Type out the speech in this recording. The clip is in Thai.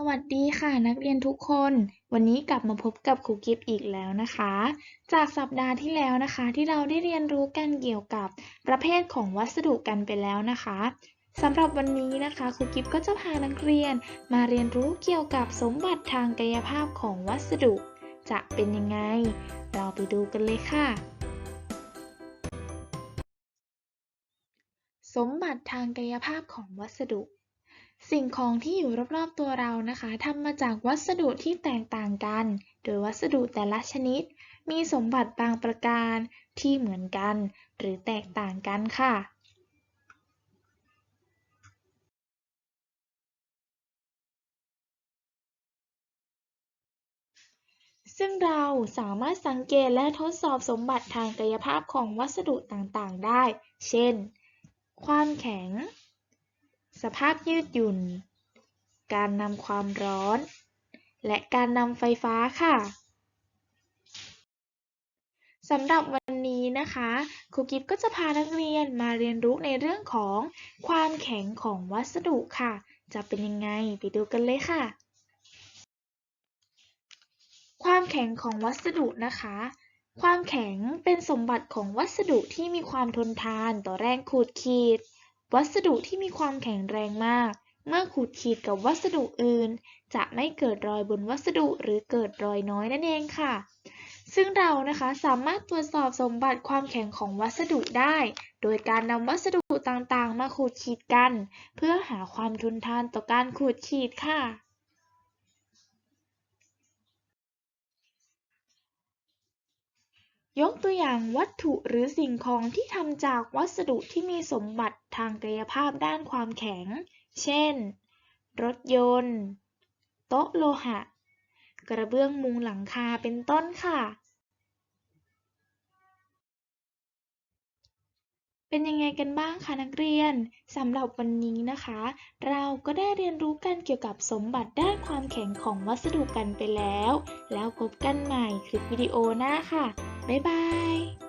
สวัสดีค่ะนักเรียนทุกคน วันนี้กลับมาพบกับครูกิฟอีกแล้วนะคะ จากสัปดาห์ที่แล้วนะคะ ที่เราได้เรียนรู้กันเกี่ยวกับประเภทของวัสดุกันไปแล้วนะคะสำหรับวันนี้นะคะครูกิฟก็จะพานักเรียนมาเรียนรู้เกี่ยวกับสมบัติทางกายภาพของวัสดุ จะเป็นยังไง เราไปดูกันเลยค่ะ สมบัติทางกายภาพของวัสดุ สิ่งของที่อยู่รอบๆตัวเรานะคะทำมาจากวัสดุที่แตกต่างกัน โดยวัสดุแต่ละชนิด มีสมบัติบางประการที่เหมือนกัน หรือแตกต่างกันค่ะ ซึ่งเราสามารถสังเกตและทดสอบสมบัติทางกายภาพของวัสดุต่างๆได้ เช่น ความแข็ง สภาพยืดหยุ่น การนำความร้อน และการนำไฟฟ้าค่ะสำหรับวันนี้นะคะครูกิฟก็จะพานักเรียนมาเรียนรู้ในเรื่องของความแข็งของวัสดุค่ะ จะเป็นยังไงไปดูกันเลยค่ะ ความแข็งของวัสดุนะคะ ความแข็งเป็นสมบัติของวัสดุที่มีความทนทานต่อแรงขูดขีด วัสดุที่มีความแข็งแรงมาก เมื่อขูดขีดกับวัสดุอื่น จะไม่เกิดรอยบนวัสดุหรือเกิดรอยน้อยนั่นเองค่ะ ซึ่งเรานะคะสามารถตรวจสอบสมบัติความแข็งของวัสดุได้ โดยการนำวัสดุต่างๆ มาขูดขีดกัน เพื่อหาความทนทานต่อการขูดขีดค่ะ ยกตัวอย่างวัตถุหรือสิ่งของที่ทำจากวัสดุที่มีสมบัติทางกายภาพด้านความแข็ง เช่น รถยนต์ โต๊ะโลหะ กระเบื้องมุงหลังคาเป็นต้นค่ะ เป็นยังไงกันบ้างคะนักเรียนสำหรับวันนี้นะคะ เราก็ได้เรียนรู้กันเกี่ยวกับสมบัติด้านความแข็งของวัสดุกันไปแล้ว แล้วพบกันใหม่คลิปวิดีโอหน้าค่ะ บ๊ายบาย